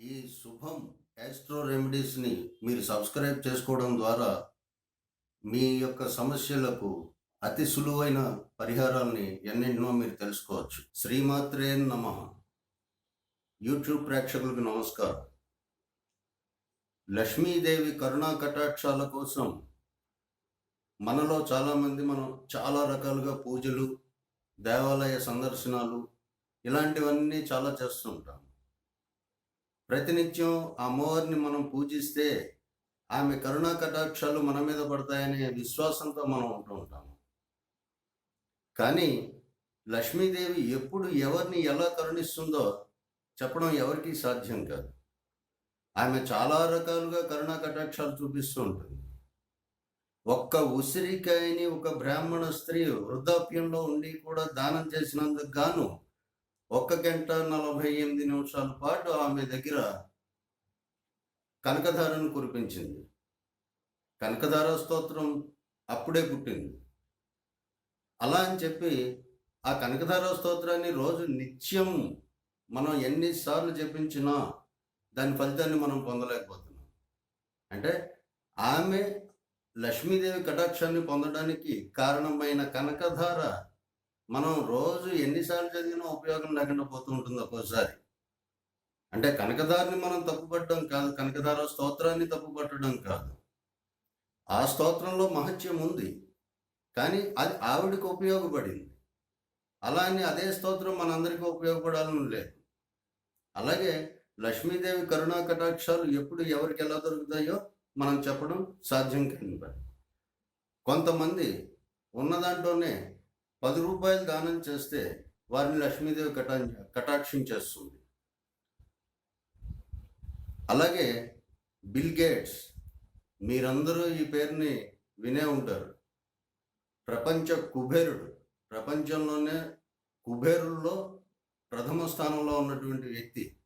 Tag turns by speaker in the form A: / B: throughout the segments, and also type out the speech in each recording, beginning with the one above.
A: ఈ శుభం యాస్ట్రో రెమెడీస్ని మీరు సబ్స్క్రైబ్ చేసుకోవడం ద్వారా మీ యొక్క సమస్యలకు అతి సులువైన పరిహారాల్ని ఎన్నింటినో మీరు తెలుసుకోవచ్చు. శ్రీమాత్రే నమ. యూట్యూబ్ ప్రేక్షకులకు నమస్కారం. లక్ష్మీదేవి కరుణా కటాక్షాల కోసం మనలో చాలామంది మనం చాలా రకాలుగా పూజలు దేవాలయ సందర్శనాలు ఇలాంటివన్నీ చాలా చేస్తుంటాం ప్రతినిత్యం ఆ అమ్మవారిని మనం పూజిస్తే ఆమె కరుణా కటాక్షాలు మన మీద పడతాయనే విశ్వాసంతో మనం ఉంటూ ఉంటాము. కానీ లక్ష్మీదేవి ఎప్పుడు ఎవరిని ఎలా కరుణిస్తుందో చెప్పడం ఎవరికీ సాధ్యం కాదు. ఆమె చాలా రకాలుగా కరుణా కటాక్షాలు చూపిస్తూ ఉంటుంది. ఒక్క ఉసిరికాయని ఒక బ్రాహ్మణ స్త్రీ వృద్ధాప్యంలో ఉండి కూడా దానం చేసినందుకు గాను ఒక్క గంట నలభై ఎనిమిది నిమిషాల పాటు ఆమె దగ్గర కనకధారను కురిపించింది. కనకధార స్తోత్రం అప్పుడే పుట్టింది. అలా అని చెప్పి ఆ కనకధార స్తోత్రాన్ని రోజు నిత్యం మనం ఎన్నిసార్లు జపించినా దాని ఫలితాన్ని మనం పొందలేకపోతున్నాం. అంటే ఆమె లక్ష్మీదేవి కటాక్షాన్ని పొందడానికి కారణమైన కనకధార మనం రోజు ఎన్నిసార్లు చదివినా ఉపయోగం లేకుండా పోతూ ఉంటుంది ఒక్కోసారి. అంటే కనకదారిని మనం తప్పుపట్టడం కాదు కనకధార స్తోత్రాన్ని తప్పుపట్టడం కాదు. ఆ స్తోత్రంలో మహత్యం ఉంది. కానీ అది ఆవిడకి ఉపయోగపడింది. అలా అని అదే స్తోత్రం మనందరికీ ఉపయోగపడాలని లేదు. అలాగే లక్ష్మీదేవి కరుణా కటాక్షాలు ఎప్పుడు ఎవరికి ఎలా దొరుకుతాయో మనం చెప్పడం సాధ్యం కాని కొంతమంది ఉన్న దాంట్లోనే పది రూపాయలు దానం చేస్తే వారిని లక్ష్మీదేవి కటా కటాక్షించేస్తుంది అలాగే బిల్ గేట్స్ మీరందరూ ఈ పేరుని వినే ఉంటారు. ప్రపంచ కుబేరుడు ప్రపంచంలోనే కుబేరుల్లో ప్రథమ స్థానంలో ఉన్నటువంటి వ్యక్తి.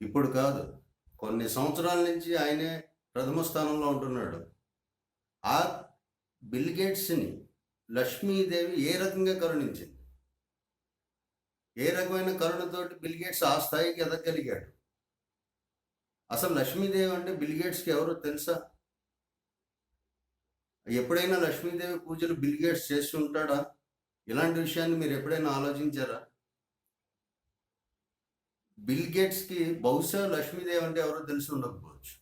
A: ఇప్పుడు కాదు కొన్ని సంవత్సరాల నుంచి ఆయనే ప్రథమ స్థానంలో ఉంటున్నాడు. ఆ బిల్ గేట్స్ని లక్ష్మీదేవి ఏ రకంగా కరుణించింది? ఏ రకమైన కరుణతోటి బిల్గేట్స్ ఆ స్థాయికి ఎదగలిగాడు? అసలు లక్ష్మీదేవి అంటే బిల్గేట్స్కి ఎవరో తెలుసా? ఎప్పుడైనా లక్ష్మీదేవి పూజలు బిల్ గేట్స్ చేసి ఉంటాడా? ఇలాంటి విషయాన్ని మీరు ఎప్పుడైనా ఆలోచించారా? బిల్ గేట్స్కి బహుశా లక్ష్మీదేవి అంటే ఎవరో తెలిసి ఉండకపోవచ్చు.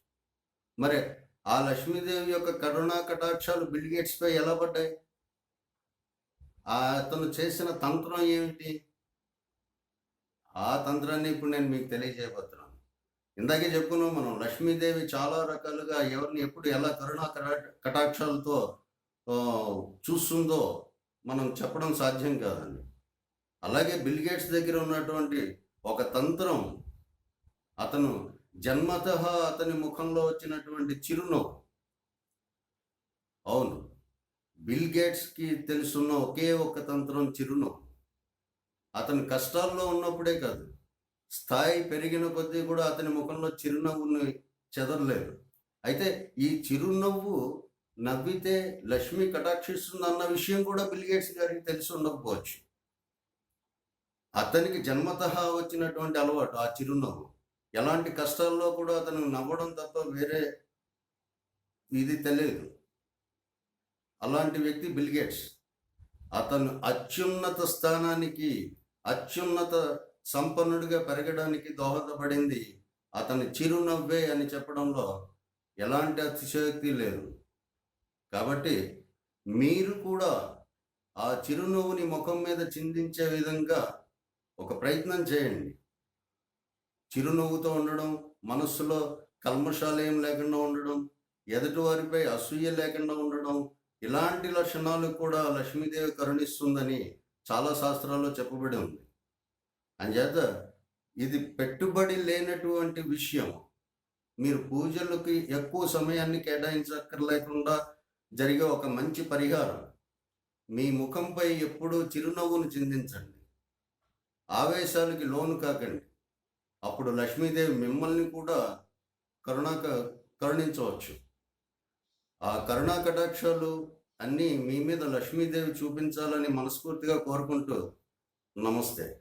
A: మరి ఆ లక్ష్మీదేవి యొక్క కరుణా కటాక్షాలు బిల్గేట్స్పై ఎలా పడ్డాయి? అతను చేసిన తంత్రం ఏమిటి? ఆ తంత్రాన్ని ఇప్పుడు నేను మీకు తెలియజేయబోతున్నాను. ఇందాకే చెప్పుకున్నాం మనం లక్ష్మీదేవి చాలా రకాలుగా ఎవరిని ఎప్పుడు ఎలా కరుణా కటా- కటాక్షాలతో చూస్తుందో మనం చెప్పడం సాధ్యం కాదండి. అలాగే బిల్ గేట్స్ దగ్గర ఉన్నటువంటి ఒక తంత్రం అతను జన్మత అతని ముఖంలో వచ్చినటువంటి చిరునవ్వు. అవును. బిల్ గేట్స్కి తెలుసున్న ఒకే ఒక తంత్రం చిరునవ్వు. అతను కష్టాల్లో ఉన్నప్పుడే కాదు స్థాయి పెరిగిన కొద్దీ కూడా అతని ముఖంలో చిరునవ్వుని చెదరలేదు. అయితే ఈ చిరునవ్వు నవ్వితే లక్ష్మి కటాక్షిస్తుంది అన్న విషయం కూడా బిల్ గేట్స్ గారికి తెలిసి ఉండకపోవచ్చు. అతనికి జన్మత వచ్చినటువంటి అలవాటు ఆ చిరునవ్వు. ఎలాంటి కష్టాల్లో కూడా అతను నవ్వడం తప్ప వేరే ఇది తెలియదు. అలాంటి వ్యక్తి బిల్గేట్స్ అతను అత్యున్నత స్థానానికి అత్యున్నత సంపన్నుడిగా పెరగడానికి దోహదపడింది. అతని చిరునవ్వే అని చెప్పడంలో ఎలాంటి అతిశయోక్తి లేదు. కాబట్టి మీరు కూడా ఆ చిరునవ్వుని ముఖం మీద చిందించే విధంగా ఒక ప్రయత్నం చేయండి. చిరునవ్వుతో ఉండడం మనస్సులో కల్మషాలేం లేకుండా ఉండడం ఎదుటివారిపై అసూయ లేకుండా ఉండడం ఇలాంటి లక్షణాలు కూడా లక్ష్మీదేవి కరుణిస్తుందని చాలా శాస్త్రాల్లో చెప్పబడి ఉంది. అంచేత ఇది పెట్టుబడి లేనటువంటి విషయం. మీరు పూజలకి ఎక్కువ సమయాన్ని కేటాయించక్కర్లేకుండా జరిగే ఒక మంచి పరిహారం. మీ ముఖంపై ఎప్పుడూ చిరునవ్వును చిందించండి. ఆవేశాలకి లోను కాకండి. అప్పుడు లక్ష్మీదేవి మిమ్మల్ని కూడా కరుణాక కరుణించవచ్చు. ఆ కరుణా కటాక్షాలు అన్నీ మీ మీద లక్ష్మీదేవి చూపించాలని మనస్ఫూర్తిగా కోరుకుంటూ నమస్తే.